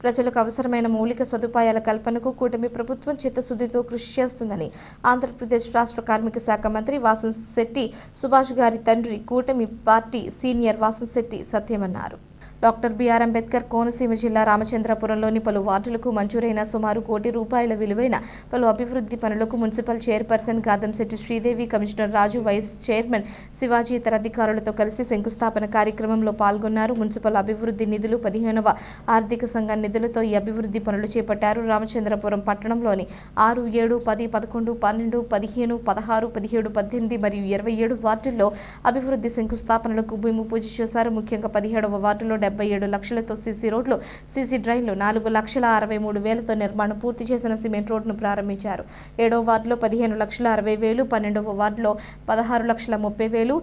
ప్రజలకు అవసరమైన మౌలిక సదుపాయాల కల్పనకు కూటమి ప్రభుత్వం చిత్తశుద్ధితో కృషి చేస్తుందని ఆంధ్రప్రదేశ్ రాష్ట్ర కార్మిక శాఖ మంత్రి వాసంశెట్టి సుభాష్ గారి తండ్రి కూటమి పార్టీ సీనియర్ వాసంశెట్టి సత్యమన్నారు. డాక్టర్ బిఆర్ అంబేద్కర్ కోనసీమ జిల్లా రామచంద్రపురంలోని పలు వార్డులకు మంజూరైన సుమారు కోటి రూపాయల విలువైన పలు అభివృద్ధి పనులకు municipal chairperson Gadamsetti Sridevi commissioner Raju vice chairman Shivaji ఇతర అధికారులతో కలిసి శంకుస్థాపన కార్యక్రమంలో పాల్గొన్నారు. మున్సిపల్ అభివృద్ధి నిధులు పదిహేనవ ఆర్థిక సంఘం నిధులతో ఈ అభివృద్ధి పనులు చేపట్టారు. రామచంద్రపురం పట్టణంలోని ఆరు ఏడు పది పదకొండు పన్నెండు పదిహేను పదహారు పదిహేడు పద్దెనిమిది మరియు ఇరవై ఏడు వార్డుల్లో అభివృద్ధి శంకుస్థాపనలకు భూమి పూజ చేశారు. ముఖ్యంగా పదిహేడవ వార్డులో డెబ్బై ఏడు లక్షలతో సీసీ రోడ్లు సీసీ డ్రైన్లు నాలుగు లక్షల అరవై మూడు వేలతో నిర్మాణం పూర్తి చేసిన సిమెంట్ రోడ్డును ప్రారంభించారు. ఏడో వార్డులో పదిహేను లక్షల అరవై వేలు పన్నెండవ వార్డులో పదహారు లక్షల ముప్పై వేలు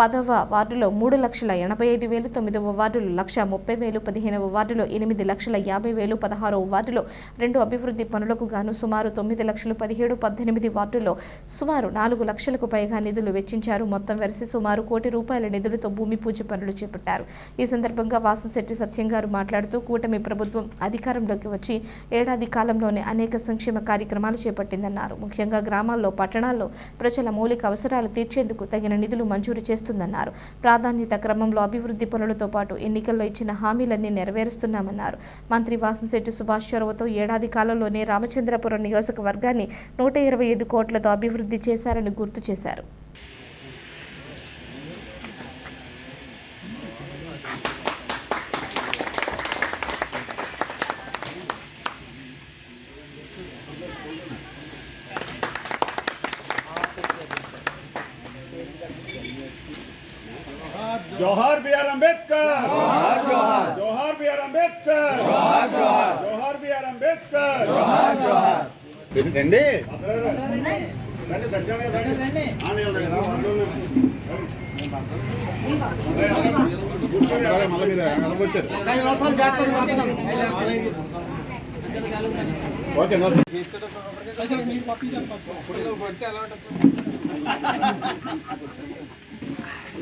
పదవ వార్డులో మూడు లక్షల ఎనభై ఐదు వేలు తొమ్మిదవ వార్డులో లక్ష ముప్పై వేలు పదిహేనవ వార్డులో ఎనిమిది లక్షల యాభై వేలు పదహారవ వార్డులో రెండు అభివృద్ధి పనులకు గాను సుమారు తొమ్మిది లక్షలు పదిహేడు పద్దెనిమిది వార్డుల్లో సుమారు నాలుగు లక్షలకు పైగా నిధులు వెచ్చించారు. మొత్తం వెరసి సుమారు కోటి రూపాయల నిధులతో భూమి పూజ పనులు చేపట్టారు. ఈ సందర్భంగా వాసుశెట్టి సత్యం గారు మాట్లాడుతూ కూటమి ప్రభుత్వం అధికారంలోకి వచ్చి ఏడాది కాలంలోనే అనేక సంక్షేమ కార్యక్రమాలు చేపట్టిందన్నారు. ముఖ్యంగా గ్రామాల్లో పట్టణాల్లో ప్రజల మౌలిక అవసరాలు తీర్చేందుకు తగిన నిధులు మంజూరు చేస్తూ చేస్తుందన్నారు ప్రాధాన్యత క్రమంలో అభివృద్ధి పనులతో పాటు ఎన్నికల్లో ఇచ్చిన హామీలన్నీ నెరవేరుస్తున్నామన్నారు. మంత్రి వాసంశెట్టి సుభాష్ చొరవతో ఏడాది కాలంలోనే రామచంద్రపురం నియోజకవర్గాన్ని నూట ఇరవై ఐదు కోట్లతో అభివృద్ధి చేశారని గుర్తు చేశారు. జోహార్ బిఆర్ అంబేద్కర్ జోహార్ జోహార్ జోహార్ బిఆర్ అంబేద్కర్ జోహార్ జోహార్ జోహార్ బిఆర్ అంబేద్కర్ జోహార్ జోహార్ రండి రండి రండి మళ్ళీ మీరు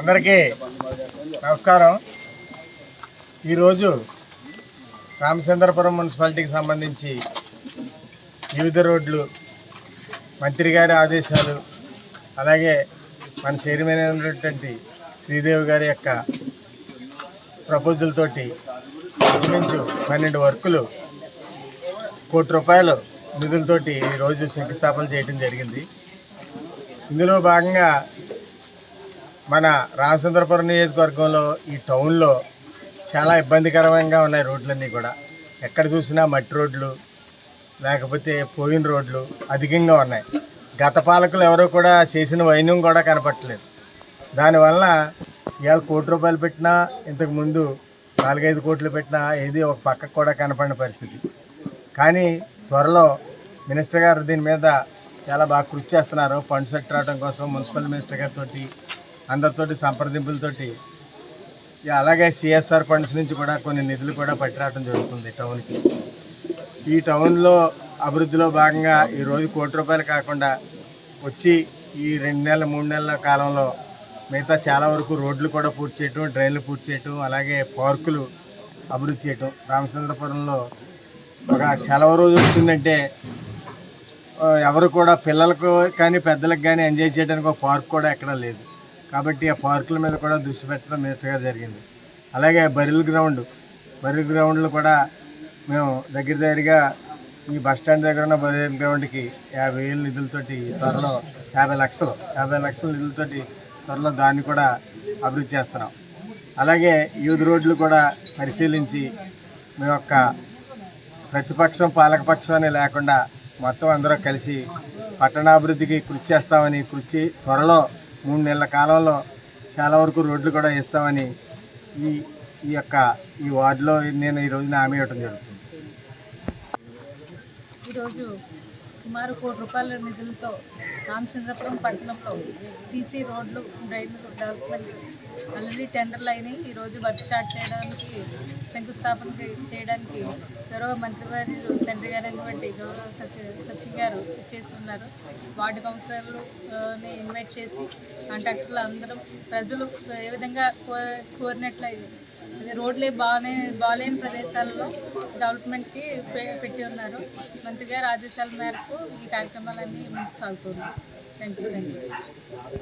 అందరికీ నమస్కారం. ఈరోజు రామచంద్రపురం మున్సిపాలిటీకి సంబంధించి వివిధ రోడ్లు మంత్రి గారి ఆదేశాలు అలాగే మన చైర్మన్ అయినటువంటి శ్రీదేవి గారి యొక్క ప్రపోజల్ తోటి ఇంచుమించు పన్నెండు వర్కులు కోటి రూపాయలు నిధులతోటి ఈరోజు శంకుస్థాపన చేయడం జరిగింది. ఇందులో భాగంగా మన రామచంద్రపురం నియోజకవర్గంలో ఈ టౌన్లో చాలా ఇబ్బందికరంగా ఉన్నాయి రోడ్లన్నీ కూడా. ఎక్కడ చూసినా మట్టి రోడ్లు లేకపోతే పోయిన రోడ్లు అధికంగా ఉన్నాయి. గత పాలకులు ఎవరూ కూడా చేసిన వైన్యం కూడా కనపట్టలేదు. దానివల్ల ఇవాళ కోటి రూపాయలు పెట్టినా ఇంతకుముందు నాలుగైదు కోట్లు పెట్టినా ఏది ఒక పక్కకు కూడా కనపడిన పరిస్థితి. కానీ త్వరలో మినిస్టర్ గారు దీని మీద చాలా బాగా కృషి చేస్తున్నారు. ఫండ్స్ సెట్ రావడం కోసం మున్సిపల్ మినిస్టర్ గారితో అందరితోటి సంప్రదింపులతోటి. అలాగే సిఎస్ఆర్ ఫండ్స్ నుంచి కూడా కొన్ని నిధులు కూడా పట్టిరావడం జరుగుతుంది టౌన్కి. ఈ టౌన్లో అభివృద్ధిలో భాగంగా ఈరోజు కోటి రూపాయలు కాకుండా వచ్చి ఈ రెండు నెలల మూడు నెలల కాలంలో మిగతా చాలా వరకు రోడ్లు కూడా పూర్తి చేయటం డ్రైన్లు పూర్తి చేయటం అలాగే పార్కులు అభివృద్ధి చేయటం. రామచంద్రపురంలో ఒక సెలవు రోజు వచ్చిందంటే ఎవరు కూడా పిల్లలకు కానీ పెద్దలకు కానీ ఎంజాయ్ చేయడానికి ఒక పార్క్ కూడా ఎక్కడా లేదు. కాబట్టి ఆ పార్కుల మీద కూడా దృష్టి పెట్టడం మేస్తగా జరిగింది. అలాగే బరిల్ గ్రౌండ్ బరిల్ గ్రౌండ్లు కూడా మేము దగ్గర దగ్గరగా ఈ బస్ స్టాండ్ దగ్గర ఉన్న బరిల్ గ్రౌండ్కి యాభై వేలు నిధులతోటి త్వరలో యాభై లక్షలు యాభై లక్షల నిధులతోటి త్వరలో దాన్ని కూడా అభివృద్ధి చేస్తున్నాం. అలాగే యూత్ రోడ్లు కూడా పరిశీలించి మీ యొక్క ప్రతిపక్షం పాలకపక్షం అని లేకుండా మొత్తం అందరూ కలిసి పట్టణాభివృద్ధికి కృషి చేస్తామని కృషి త్వరలో మూడు నెలల కాలంలో చాలా వరకు రోడ్లు కూడా ఇస్తామని ఈ ఈ యొక్క ఈ వార్డులో నేను ఈ రోజున హామీ ఇవ్వటం జరుగుతుంది. ఈరోజు సుమారు కోటి రూపాయల నిధులతో రామచంద్రపురం పట్టణంలో సీసీ రోడ్లు డ్రైన్లు డెవలప్మెంట్ ఆల్రెడీ టెండర్లు అయినాయి. ఈరోజు వర్క్ స్టార్ట్ చేయడానికి శంకుస్థాపన చేయడానికి గౌరవ మంత్రివర్యులు తండ్రి గారైనటువంటి గౌరవ సచి సచివ్ గారు చేసి ఉన్నారు వార్డు కౌన్సిలర్లని ఇన్వైట్ చేసి కాంట్రాక్టర్లు అందరూ ప్రజలు ఏ విధంగా కో కోరినట్లయి రోడ్లే బాగానే బాగాలేని ప్రదేశాల్లో డెవలప్మెంట్కి పెట్టి ఉన్నారు. మంత్రి గారు ఆదేశాల మేరకు ఈ కార్యక్రమాలన్నీ ముందుకు సాగుతున్నాయి థ్యాంక్ యూ థ్యాంక్ యూ